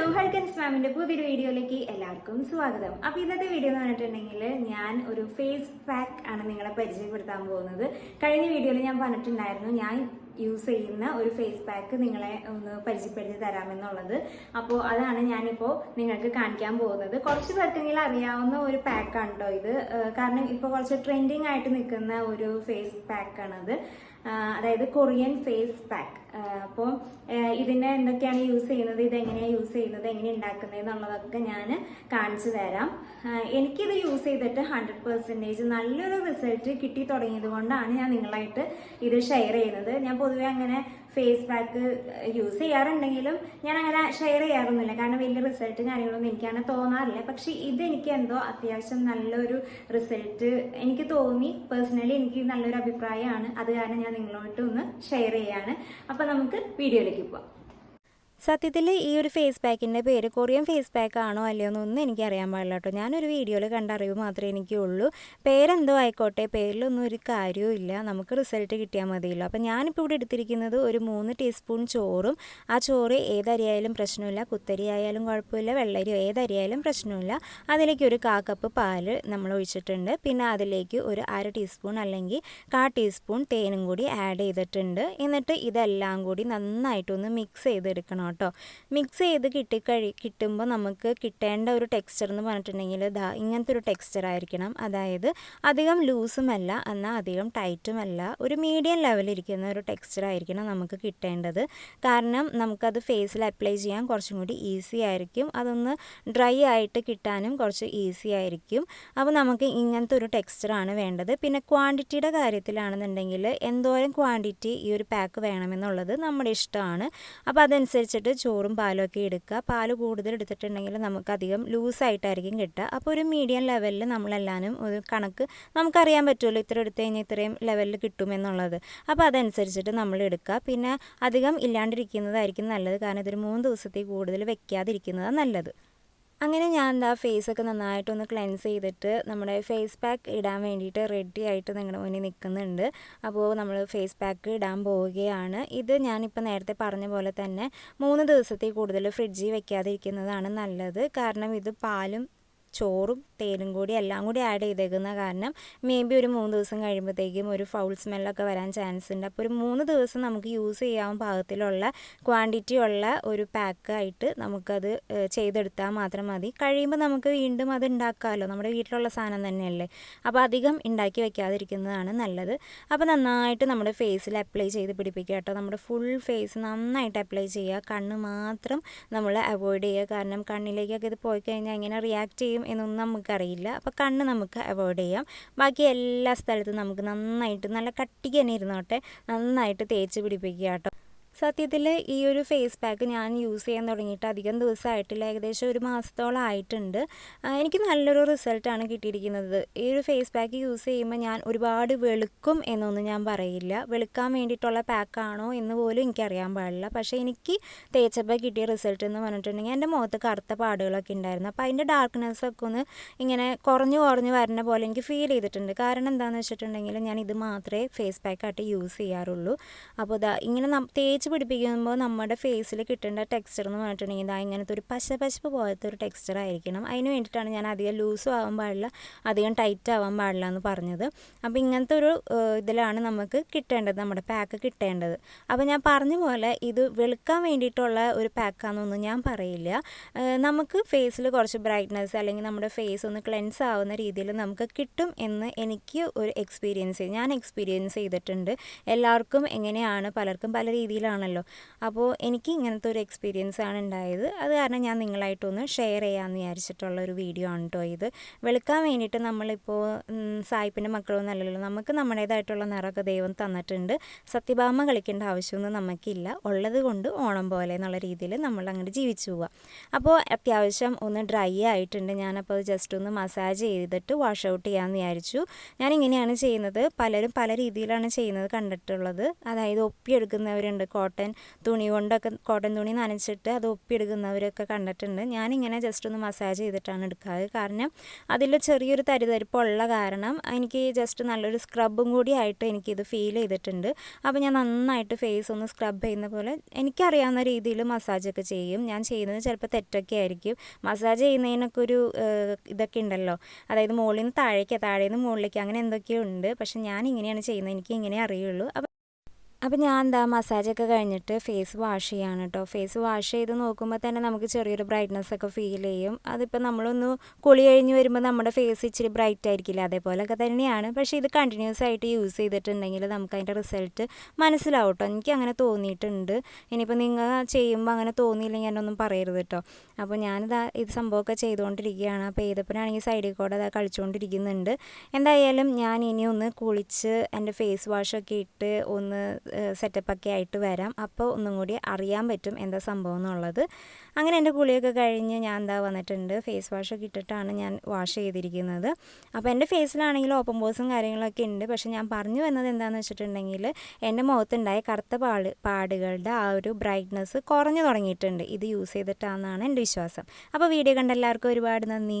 Hello ഹൽക്കൻസ് മാമിന്റെ പുതിയൊരു വീഡിയോയിലേക്ക് എല്ലാവർക്കും സ്വാഗതം. അപ്പൊ ഇന്നത്തെ വീഡിയോ എന്ന് പറഞ്ഞിട്ടുണ്ടെങ്കിൽ ഞാൻ ഒരു ഫേസ് പാക്ക് ആണ് നിങ്ങളെ പരിചയപ്പെടുത്താൻ പോകുന്നത്. കഴിഞ്ഞ വീഡിയോയിൽ ഞാൻ പറഞ്ഞിട്ടുണ്ടായിരുന്നു ഞാൻ യൂസ് ചെയ്യുന്ന ഒരു ഫേസ് പാക്ക് നിങ്ങളെ ഒന്ന് പരിചയപ്പെടുത്തി തരാമെന്നുള്ളത്. അപ്പോൾ അതാണ് ഞാനിപ്പോൾ നിങ്ങൾക്ക് കാണിക്കാൻ പോകുന്നത്. കുറച്ച് പേർക്കെങ്കിലും അറിയാവുന്ന ഒരു പാക്കാണ് കേട്ടോ ഇത്. കാരണം ഇപ്പോൾ കുറച്ച് ട്രെൻഡിങ് ആയിട്ട് നിൽക്കുന്ന ഒരു ഫേസ് പാക്കാണത് അതായത് കൊറിയൻ ഫേസ് പാക്ക്. അപ്പോൾ ഇതിനെ എന്തൊക്കെയാണ് യൂസ് ചെയ്യുന്നത്? ഇത് എങ്ങനെയാണ് യൂസ് ചെയ്യുന്നത്? എങ്ങനെ ഉണ്ടാക്കുന്നത് എന്നുള്ളതൊക്കെ ഞാൻ കാണിച്ചു തരാം. എനിക്കിത് യൂസ് ചെയ്തിട്ട് ഹൺഡ്രഡ് പെർസെന്റേജ് നല്ലൊരു റിസൾട്ട് കിട്ടി തുടങ്ങിയത് കൊണ്ടാണ് ഞാൻ നിങ്ങളായിട്ട് ഇത് ഷെയർ ചെയ്യുന്നത്. ഞാൻ പൊതുവെ അങ്ങനെ ഫേസ് പാക്ക് യൂസ് ചെയ്യാറുണ്ടെങ്കിലും ഞാൻ അങ്ങനെ ഷെയർ ചെയ്യാറൊന്നുമില്ല. കാരണം വലിയ റിസൾട്ട് കാര്യങ്ങളൊന്നും എനിക്കങ്ങനെ തോന്നാറില്ല. പക്ഷെ ഇത് എനിക്ക് എന്തോ അത്യാവശ്യം നല്ലൊരു റിസൾട്ട് എനിക്ക് തോന്നി. പേഴ്സണലി എനിക്ക് നല്ലൊരു അഭിപ്രായമാണ്. അത് കാരണം ഞാൻ നിങ്ങളോട്ട് ഒന്ന് ഷെയർ ചെയ്യാണ്. അപ്പോൾ നമുക്ക് വീഡിയോയിലേക്ക് പോവാം. സത്യത്തിൽ ഈ ഒരു ഫേസ് പാക്കിന്റെ പേര് കൊറിയൻ ഫേസ് പാക്ക് ആണോ അല്ലയോ എന്നൊന്നും എനിക്ക് അറിയാൻ പാടില്ല കേട്ടോ. ഞാനൊരു വീഡിയോയിൽ കണ്ട അറിവ് മാത്രമേ എനിക്കുള്ളൂ. പേരെന്തോ ആയിക്കോട്ടെ പേരിലൊന്നും ഒരു കാര്യവും ഇല്ല. നമുക്ക് റിസൾട്ട് കിട്ടിയാൽ മതിയല്ലോ. അപ്പം ഞാനിപ്പോൾ ഇവിടെ എടുത്തിരിക്കുന്നത് ഒരു മൂന്ന് ടീസ്പൂൺ ചോറും ആ ചോറ് ഏതരിയായാലും പ്രശ്നമില്ല. കുത്തരി ആയാലും കുഴപ്പമില്ല. വെള്ളരിയോ ഏതരിയായാലും പ്രശ്നമില്ല. അതിലേക്ക് ഒരു കാ കപ്പ് പാൽ നമ്മൾ ഒഴിച്ചിട്ടുണ്ട്. പിന്നെ അതിലേക്ക് ഒരു അര ടീസ്പൂൺ അല്ലെങ്കിൽ കാ ടീസ്പൂൺ തേനും കൂടി ആഡ് ചെയ്തിട്ടുണ്ട്. എന്നിട്ട് ഇതെല്ലാം കൂടി നന്നായിട്ടൊന്ന് മിക്സ് ചെയ്തെടുക്കണം കേട്ടോ. മിക്സ് ചെയ്ത് കിട്ടിക്കഴി കിട്ടുമ്പോൾ നമുക്ക് കിട്ടേണ്ട ഒരു ടെക്സ്ചർ എന്ന് പറഞ്ഞിട്ടുണ്ടെങ്കിൽ ദാ ഇങ്ങനത്തെ ഒരു ടെക്സ്ചർ ആയിരിക്കണം. അതായത് അധികം ലൂസുമല്ല എന്നാൽ അധികം ടൈറ്റുമല്ല ഒരു മീഡിയം ലെവലിരിക്കുന്ന ഒരു ടെക്സ്ചർ ആയിരിക്കണം നമുക്ക് കിട്ടേണ്ടത്. കാരണം നമുക്കത് ഫേസിൽ അപ്ലൈ ചെയ്യാൻ കുറച്ചും കൂടി ഈസി ആയിരിക്കും. അതൊന്ന് ഡ്രൈ ആയിട്ട് കിട്ടാനും കുറച്ച് ഈസി ആയിരിക്കും. അപ്പോൾ നമുക്ക് ഇങ്ങനത്തെ ഒരു ടെക്സ്ചറാണ് വേണ്ടത്. പിന്നെ ക്വാണ്ടിറ്റിയുടെ കാര്യത്തിലാണെന്നുണ്ടെങ്കിൽ എന്തോരം ക്വാണ്ടിറ്റി ഈ ഒരു പാക്ക് വേണമെന്നുള്ളത് നമ്മുടെ ഇഷ്ടമാണ്. അപ്പോൾ അതനുസരിച്ചിട്ട് ചോറും പാലും ഒക്കെ എടുക്കുക. പാൽ കൂടുതൽ എടുത്തിട്ടുണ്ടെങ്കിൽ നമുക്ക് അധികം ലൂസായിട്ടായിരിക്കും കിട്ടുക. അപ്പോൾ ഒരു മീഡിയം ലെവലിൽ നമ്മളെല്ലാവരും ഒരു കണക്ക് നമുക്കറിയാൻ പറ്റുമല്ലോ ഇത്ര എടുത്തു കഴിഞ്ഞാൽ ഇത്രയും ലെവലിൽ കിട്ടുമെന്നുള്ളത് അപ്പോൾ അതനുസരിച്ചിട്ട് നമ്മൾ എടുക്കുക. പിന്നെ അധികം ഇല്ലാണ്ടിരിക്കുന്നതായിരിക്കും നല്ലത്. കാരണം ഇതൊരു മൂന്ന് ദിവസത്തിൽ കൂടുതൽ വെക്കാതിരിക്കുന്നതാണ് നല്ലത്. അങ്ങനെ ഞാൻ എന്താ ഫേസൊക്കെ നന്നായിട്ടൊന്ന് ക്ലെൻസ് ചെയ്തിട്ട് നമ്മുടെ ഫേസ് പാക്ക് ഇടാൻ വേണ്ടിയിട്ട് റെഡി ആയിട്ട് നിങ്ങളുടെ മുന്നിൽ നിൽക്കുന്നുണ്ട് അപ്പോൾ നമ്മൾ ഫേസ് പാക്ക് ഇടാൻ പോവുകയാണ്. ഇത് ഞാനിപ്പോൾ നേരത്തെ പറഞ്ഞ പോലെ തന്നെ മൂന്ന് ദിവസത്തിൽ കൂടുതൽ ഫ്രിഡ്ജിൽ വെക്കാതിരിക്കുന്നതാണ് നല്ലത്. കാരണം ഇത് പാലും ചോറും തേനും കൂടി എല്ലാം കൂടി ആഡ് ചെയ്തേക്കുന്ന കാരണം മേ ബി ഒരു മൂന്ന് ദിവസം കഴിയുമ്പോഴത്തേക്കും ഒരു ഫൗൾ സ്മെല്ലൊക്കെ വരാൻ ചാൻസ് ഉണ്ട്. അപ്പോൾ ഒരു മൂന്ന് ദിവസം നമുക്ക് യൂസ് ചെയ്യാൻ പാകത്തിലുള്ള ക്വാണ്ടിറ്റി ഉള്ള ഒരു പാക്കായിട്ട് നമുക്കത് ചെയ്തെടുത്താൽ മാത്രം മതി. കഴിയുമ്പോൾ നമുക്ക് വീണ്ടും അത് ഉണ്ടാക്കാമല്ലോ നമ്മുടെ വീട്ടിലുള്ള സാധനം തന്നെയല്ലേ. അപ്പോൾ അധികം ഉണ്ടാക്കി വെക്കാതിരിക്കുന്നതാണ് നല്ലത്. അപ്പോൾ നന്നായിട്ട് നമ്മുടെ ഫേസിൽ അപ്ലൈ ചെയ്ത് പിടിപ്പിക്കുക കേട്ടോ. നമ്മുടെ ഫുൾ ഫേസ് നന്നായിട്ട് അപ്ലൈ ചെയ്യുക. കണ്ണ് മാത്രം നമ്മൾ അവോയ്ഡ് ചെയ്യുക. കാരണം കണ്ണിലേക്കൊക്കെ ഇത് പോയി കഴിഞ്ഞാൽ എങ്ങനെ റിയാക്ട് ചെയ്യും എന്നൊന്നും നമുക്കറിയില്ല. അപ്പോൾ കണ്ണ് നമുക്ക് അവോയ്ഡ് ചെയ്യാം. ബാക്കി എല്ലാ സ്ഥലത്തും നമുക്ക് നന്നായിട്ട് നല്ല കട്ടിക്ക് തന്നെ ഇരുന്നോട്ടെ. നന്നായിട്ട് തേച്ച് പിടിപ്പിക്കുക കേട്ടോ. സത്യത്തിൽ ഈ ഒരു ഫേസ് പാക്ക് ഞാൻ യൂസ് ചെയ്യാൻ തുടങ്ങിയിട്ട് അധികം ദിവസമായിട്ടില്ല. ഏകദേശം ഒരു മാസത്തോളം ആയിട്ടുണ്ട്. എനിക്ക് നല്ലൊരു റിസൾട്ടാണ് കിട്ടിയിരിക്കുന്നത്. ഈ ഒരു ഫേസ് പാക്ക് യൂസ് ചെയ്യുമ്പോൾ ഞാൻ ഒരുപാട് വെളുക്കും എന്നൊന്നും ഞാൻ പറയില്ല. വെളുക്കാൻ വേണ്ടിയിട്ടുള്ള പാക്കാണോ എന്ന് പോലും എനിക്കറിയാൻ പാടില്ല. പക്ഷേ എനിക്ക് തേച്ചപ്പോൾ കിട്ടിയ റിസൾട്ട് എന്ന് പറഞ്ഞിട്ടുണ്ടെങ്കിൽ എന്റെ മുഖത്ത് കറുത്ത പാടുകളൊക്കെ ഉണ്ടായിരുന്നു. അപ്പോൾ അതിന്റെ ഡാർക്ക്നെസ് ഒക്കെ ഒന്ന് ഇങ്ങനെ കുറഞ്ഞു കുറഞ്ഞു വരുന്ന പോലെ എനിക്ക് ഫീൽ ചെയ്തിട്ടുണ്ട്. കാരണം എന്താണെന്ന് വെച്ചിട്ടുണ്ടെങ്കിൽ ഞാൻ ഇത് മാത്രമേ ഫേസ് പാക്കായിട്ട് യൂസ് ചെയ്യാറുള്ളൂ. അപ്പോൾ ഇതാ ഇങ്ങനെ നം- തേച്ച് പിടിപ്പിക്കുമ്പോൾ നമ്മുടെ ഫേസിൽ കിട്ടേണ്ട ടെക്സ്ചർ എന്ന് പറഞ്ഞിട്ടുണ്ടെങ്കിൽ ഇതാ ഇങ്ങനത്തെ ഒരു പശ പശപ്പ് പോലത്തെ ഒരു ടെക്സ്ചർ ആയിരിക്കണം. അതിന് വേണ്ടിയിട്ടാണ് ഞാൻ അധികം ലൂസും ആവാൻ പാടില്ല അധികം ടൈറ്റ് ആവാൻ പാടില്ല എന്ന് പറഞ്ഞത്. അപ്പോൾ ഇങ്ങനത്തെ ഒരു ഇതിലാണ് നമുക്ക് കിട്ടേണ്ടത് നമ്മുടെ പാക്ക് കിട്ടേണ്ടത്. അപ്പോൾ ഞാൻ പറഞ്ഞ പോലെ ഇത് വെളുക്കാൻ വേണ്ടിയിട്ടുള്ള ഒരു പാക്കാണെന്നൊന്നും ഞാൻ പറയില്ല. നമുക്ക് ഫേസിൽ കുറച്ച് ബ്രൈറ്റ്നസ് അല്ലെങ്കിൽ നമ്മുടെ ഫേസ് ഒന്ന് ക്ലെൻസ് ആവുന്ന രീതിയിൽ നമുക്ക് കിട്ടും എന്ന് എനിക്ക് ഒരു എക്സ്പീരിയൻസ് ഞാൻ എക്സ്പീരിയൻസ് ചെയ്തിട്ടുണ്ട്. എല്ലാവർക്കും എങ്ങനെയാണ് പലർക്കും പല രീതിയിലാണല്ലോ അപ്പോൾ എനിക്ക് ഇങ്ങനത്തെ ഒരു എക്സ്പീരിയൻസ് ആണ് ഉണ്ടായത്. അത് കാരണം ഞാൻ നിങ്ങളായിട്ടൊന്ന് ഷെയർ ചെയ്യാമെന്ന് വിചാരിച്ചിട്ടുള്ള ഒരു വീഡിയോ ആണ് കേട്ടോ ഇത്. വെളുക്കാൻ വേണ്ടിയിട്ട് നമ്മളിപ്പോൾ സായിപ്പിന്റെ മക്കളൊന്നും അല്ലല്ലോ നമുക്ക് നമ്മുടേതായിട്ടുള്ള നിറമൊക്കെ ദൈവം തന്നിട്ടുണ്ട്. സത്യഭാമ കളിക്കേണ്ട ആവശ്യമൊന്നും നമുക്കില്ല. ഉള്ളത് കൊണ്ട് ഓണം പോലെ എന്നുള്ള രീതിയിൽ നമ്മൾ അങ്ങോട്ട് ജീവിച്ചു പോവുക അപ്പോൾ അത്യാവശ്യം ഒന്ന് ഡ്രൈ ആയിട്ടുണ്ട്. ഞാനപ്പോൾ ജസ്റ്റ് ഒന്ന് മസാജ് ചെയ്തിട്ട് വാഷ് ഔട്ട് ചെയ്യാമെന്ന് വിചാരിച്ചു. ഞാൻ ഇങ്ങനെയാണ് ചെയ്യുന്നത്. പലരും പല രീതിയിലാണ് ചെയ്യുന്നത് കണ്ടിട്ടുള്ളത്. അതായത് ഒപ്പിയെടുക്കുന്നവരുണ്ട്. കോട്ടൺ തുണി കൊണ്ടൊക്കെ കോട്ടൺ തുണി നനച്ചിട്ട് അത് ഒപ്പിയെടുക്കുന്നവരൊക്കെ കണ്ടിട്ടുണ്ട്. ഞാനിങ്ങനെ ജസ്റ്റ് ഒന്ന് മസാജ് ചെയ്തിട്ടാണ് എടുക്കാറ്. കാരണം അതിൽ ചെറിയൊരു തരിതരിപ്പുള്ള കാരണം എനിക്ക് ജസ്റ്റ് നല്ലൊരു സ്ക്രബും കൂടി ആയിട്ട് എനിക്കിത് ഫീൽ ചെയ്തിട്ടുണ്ട്. അപ്പോൾ ഞാൻ നന്നായിട്ട് ഫേസ് ഒന്ന് സ്ക്രബ് ചെയ്യുന്ന പോലെ എനിക്കറിയാവുന്ന രീതിയിൽ മസാജൊക്കെ ചെയ്യും. ഞാൻ ചെയ്യുന്നത് ചിലപ്പോൾ തെറ്റൊക്കെ ആയിരിക്കും. മസാജ് ചെയ്യുന്നതിനൊക്കെ ഒരു ഇതൊക്കെ ഉണ്ടല്ലോ. അതായത് മുകളിൽ നിന്ന് താഴേക്ക് താഴേന്ന് മുകളിലേക്ക് അങ്ങനെ എന്തൊക്കെയോ ഉണ്ട്. പക്ഷെ ഞാൻ ഇങ്ങനെയാണ് ചെയ്യുന്നത്. എനിക്ക് ഇങ്ങനെ അറിയുള്ളൂ. അപ്പോൾ അപ്പോൾ ഞാൻ എന്താ മസാജൊക്കെ കഴിഞ്ഞിട്ട് ഫേസ് വാഷ് ചെയ്യാണ് കേട്ടോ ഫേസ് വാഷ് ചെയ്ത് നോക്കുമ്പോൾ തന്നെ നമുക്ക് ചെറിയൊരു ബ്രൈറ്റ്നസ് ഒക്കെ ഫീൽ ചെയ്യും. അതിപ്പോൾ നമ്മളൊന്ന് കുളി കഴിഞ്ഞ് വരുമ്പോൾ നമ്മുടെ ഫേസ് ഇച്ചിരി ബ്രൈറ്റ് ആയിരിക്കില്ല? അതേപോലെയൊക്കെ തന്നെയാണ്. പക്ഷേ ഇത് കണ്ടിന്യൂസ് ആയിട്ട് യൂസ് ചെയ്തിട്ടുണ്ടെങ്കിൽ നമുക്ക് അതിന്റെ റിസൾട്ട് മനസ്സിലാവും കേട്ടോ എനിക്ക് അങ്ങനെ തോന്നിയിട്ടുണ്ട്. ഇനിയിപ്പോൾ നിങ്ങൾ ചെയ്യുമ്പോൾ അങ്ങനെ തോന്നിയില്ലെങ്കിൽ എന്നൊന്നും പറയരുത് കേട്ടോ അപ്പോൾ ഞാനിതാ ഇത് സംഭവമൊക്കെ ചെയ്തുകൊണ്ടിരിക്കുകയാണ്. അപ്പോൾ ഏതപ്പനാണെങ്കിൽ സൈഡിൽ കൂടെ അതാ കളിച്ചുകൊണ്ടിരിക്കുന്നുണ്ട്. എന്തായാലും ഞാൻ ഇനി ഒന്ന് കുളിച്ച് എന്റെ ഫേസ് വാഷൊക്കെ ഇട്ട് ഒന്ന് സെറ്റപ്പൊക്കെ ആയിട്ട് വരാം. അപ്പോൾ ഒന്നും കൂടി അറിയാൻ പറ്റും എന്താ സംഭവം എന്നുള്ളത്. അങ്ങനെ എന്റെ കുളിയൊക്കെ കഴിഞ്ഞ് ഞാൻ എന്താ വന്നിട്ടുണ്ട് ഫേസ് വാഷ് ഒക്കെ ഇട്ടിട്ടാണ് ഞാൻ വാഷ് ചെയ്തിരിക്കുന്നത്. അപ്പോൾ എന്റെ ഫേസിലാണെങ്കിൽ ഓപ്പൺ പോസും കാര്യങ്ങളൊക്കെ ഉണ്ട്. പക്ഷെ ഞാൻ പറഞ്ഞു വന്നത് എന്താണെന്ന് വെച്ചിട്ടുണ്ടെങ്കിൽ എന്റെ മുഖത്തുണ്ടായ കറുത്ത പാട് പാടുകളുടെ ആ ഒരു ബ്രൈറ്റ്നസ് കുറഞ്ഞു തുടങ്ങിയിട്ടുണ്ട്. ഇത് യൂസ് ചെയ്തിട്ടാണെന്നാണ് എന്റെ വിശ്വാസം. അപ്പോൾ വീഡിയോ കണ്ട എല്ലാവർക്കും ഒരുപാട് നന്ദി.